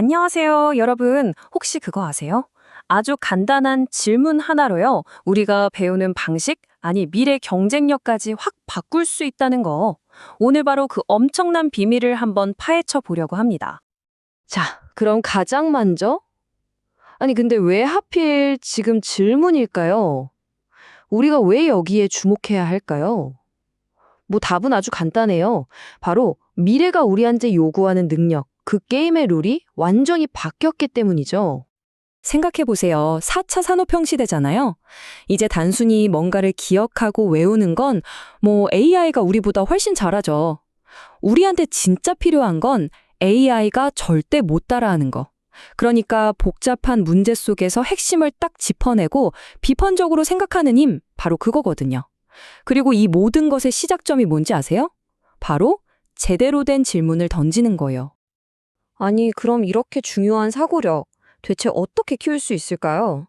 안녕하세요, 여러분. 혹시 그거 아세요? 아주 간단한 질문 하나로요. 우리가 배우는 방식, 아니 미래 경쟁력까지 확 바꿀 수 있다는 거. 오늘 바로 그 엄청난 비밀을 한번 파헤쳐 보려고 합니다. 자, 그럼 가장 먼저? 아니, 근데 왜 하필 지금 질문일까요? 우리가 왜 여기에 주목해야 할까요? 뭐 답은 아주 간단해요. 바로 미래가 우리한테 요구하는 능력, 그 게임의 룰이 완전히 바뀌었기 때문이죠. 생각해보세요. 4차 산업형 시대잖아요. 이제 단순히 뭔가를 기억하고 외우는 건 뭐 AI가 우리보다 훨씬 잘하죠. 우리한테 진짜 필요한 건 AI가 절대 못 따라하는 거. 그러니까 복잡한 문제 속에서 핵심을 딱 짚어내고 비판적으로 생각하는 힘, 바로 그거거든요. 그리고 이 모든 것의 시작점이 뭔지 아세요? 바로 제대로 된 질문을 던지는 거예요. 아니, 그럼 이렇게 중요한 사고력, 대체 어떻게 키울 수 있을까요?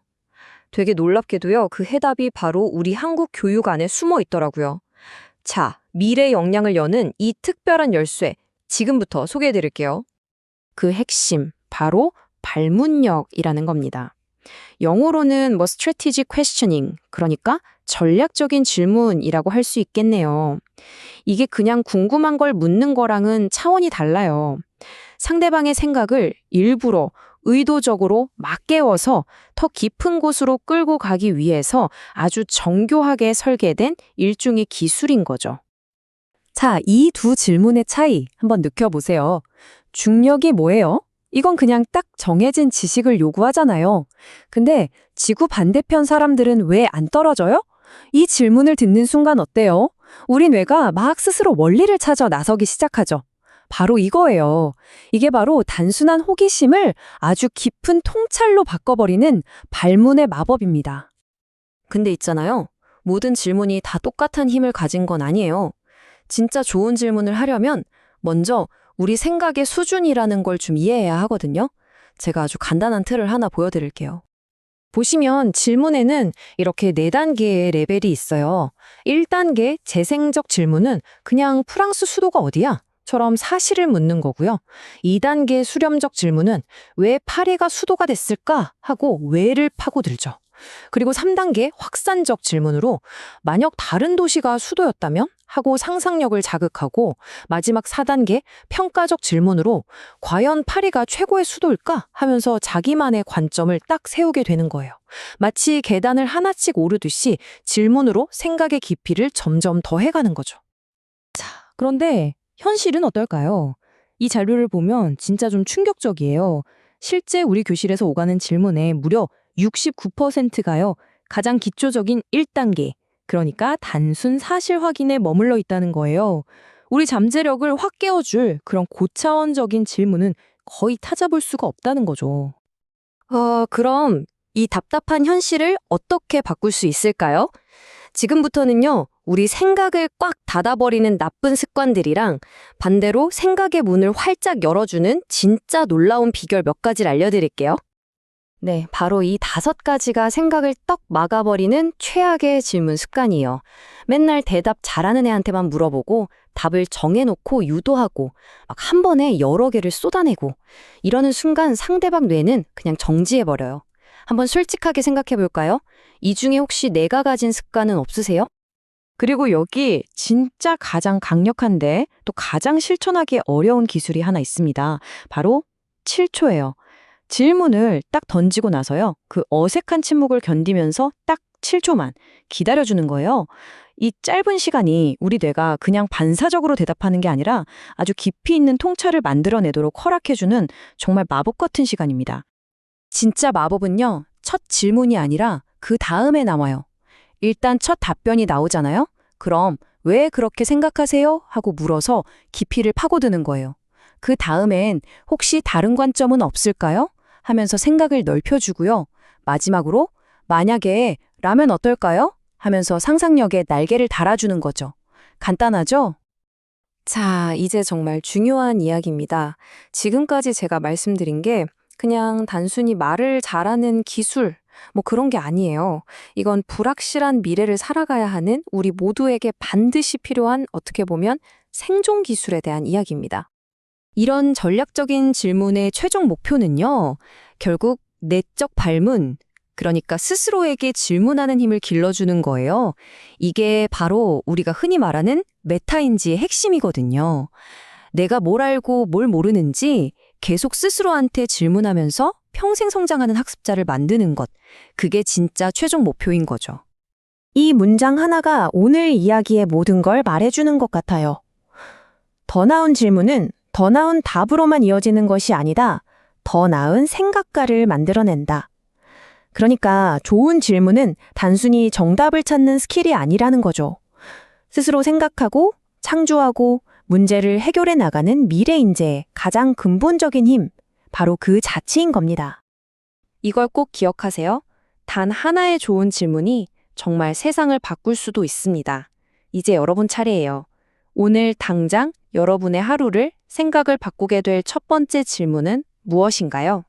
되게 놀랍게도요, 그 해답이 바로 우리 한국 교육 안에 숨어 있더라고요. 자, 미래 역량을 여는 이 특별한 열쇠, 지금부터 소개해 드릴게요. 그 핵심, 바로 발문력이라는 겁니다. 영어로는 뭐 strategic questioning, 그러니까 전략적인 질문이라고 할 수 있겠네요. 이게 그냥 궁금한 걸 묻는 거랑은 차원이 달라요. 상대방의 생각을 일부러 의도적으로 막 깨워서 더 깊은 곳으로 끌고 가기 위해서 아주 정교하게 설계된 일종의 기술인 거죠. 자, 이 두 질문의 차이 한번 느껴보세요. 중력이 뭐예요? 이건 그냥 딱 정해진 지식을 요구하잖아요. 근데 지구 반대편 사람들은 왜 안 떨어져요? 이 질문을 듣는 순간 어때요? 우리 뇌가 막 스스로 원리를 찾아 나서기 시작하죠. 바로 이거예요. 이게 바로 단순한 호기심을 아주 깊은 통찰로 바꿔버리는 발문의 마법입니다. 근데 있잖아요. 모든 질문이 다 똑같은 힘을 가진 건 아니에요. 진짜 좋은 질문을 하려면 먼저 우리 생각의 수준이라는 걸 좀 이해해야 하거든요. 제가 아주 간단한 틀을 하나 보여드릴게요. 보시면 질문에는 이렇게 네 단계의 레벨이 있어요. 1단계 재생적 질문은 그냥 프랑스 수도가 어디야? 처럼 사실을 묻는 거고요. 2단계 수렴적 질문은 왜 파리가 수도가 됐을까? 하고 왜를 파고들죠. 그리고 3단계 확산적 질문으로 만약 다른 도시가 수도였다면? 하고 상상력을 자극하고 마지막 4단계 평가적 질문으로 과연 파리가 최고의 수도일까? 하면서 자기만의 관점을 딱 세우게 되는 거예요. 마치 계단을 하나씩 오르듯이 질문으로 생각의 깊이를 점점 더해가는 거죠. 그런데 현실은 어떨까요? 이 자료를 보면 진짜 좀 충격적이에요. 실제 우리 교실에서 오가는 질문의 무려 69%가요. 가장 기초적인 1단계, 그러니까 단순 사실 확인에 머물러 있다는 거예요. 우리 잠재력을 확 깨워줄 그런 고차원적인 질문은 거의 찾아볼 수가 없다는 거죠. 어, 그럼 이 답답한 현실을 어떻게 바꿀 수 있을까요? 지금부터는요, 우리 생각을 꽉 닫아버리는 나쁜 습관들이랑 반대로 생각의 문을 활짝 열어주는 진짜 놀라운 비결 몇 가지를 알려드릴게요. 네, 바로 이 다섯 가지가 생각을 떡 막아버리는 최악의 질문 습관이에요. 맨날 대답 잘하는 애한테만 물어보고 답을 정해놓고 유도하고 막 한 번에 여러 개를 쏟아내고 이러는 순간 상대방 뇌는 그냥 정지해버려요. 한번 솔직하게 생각해 볼까요? 이 중에 혹시 내가 가진 습관은 없으세요? 그리고 여기 진짜 가장 강력한데 또 가장 실천하기 어려운 기술이 하나 있습니다. 바로 7초예요. 질문을 딱 던지고 나서요. 그 어색한 침묵을 견디면서 딱 7초만 기다려주는 거예요. 이 짧은 시간이 우리 뇌가 그냥 반사적으로 대답하는 게 아니라 아주 깊이 있는 통찰을 만들어내도록 허락해주는 정말 마법 같은 시간입니다. 진짜 마법은요, 첫 질문이 아니라 그 다음에 나와요. 일단 첫 답변이 나오잖아요? 그럼 왜 그렇게 생각하세요? 하고 물어서 깊이를 파고드는 거예요. 그 다음엔 혹시 다른 관점은 없을까요? 하면서 생각을 넓혀주고요. 마지막으로 만약에 라면 어떨까요? 하면서 상상력에 날개를 달아주는 거죠. 간단하죠? 자, 이제 정말 중요한 이야기입니다. 지금까지 제가 말씀드린 게 그냥 단순히 말을 잘하는 기술, 뭐 그런 게 아니에요. 이건 불확실한 미래를 살아가야 하는 우리 모두에게 반드시 필요한 어떻게 보면 생존 기술에 대한 이야기입니다. 이런 전략적인 질문의 최종 목표는요, 결국 내적 발문, 그러니까 스스로에게 질문하는 힘을 길러주는 거예요. 이게 바로 우리가 흔히 말하는 메타인지의 핵심이거든요. 내가 뭘 알고 뭘 모르는지 계속 스스로한테 질문하면서 평생 성장하는 학습자를 만드는 것. 그게 진짜 최종 목표인 거죠. 이 문장 하나가 오늘 이야기의 모든 걸 말해주는 것 같아요. 더 나은 질문은 더 나은 답으로만 이어지는 것이 아니다. 더 나은 생각가를 만들어낸다. 그러니까 좋은 질문은 단순히 정답을 찾는 스킬이 아니라는 거죠. 스스로 생각하고 창조하고 문제를 해결해 나가는 미래 인재의 가장 근본적인 힘, 바로 그 자체인 겁니다. 이걸 꼭 기억하세요. 단 하나의 좋은 질문이 정말 세상을 바꿀 수도 있습니다. 이제 여러분 차례예요. 오늘 당장 여러분의 하루를 생각을 바꾸게 될 첫 번째 질문은 무엇인가요?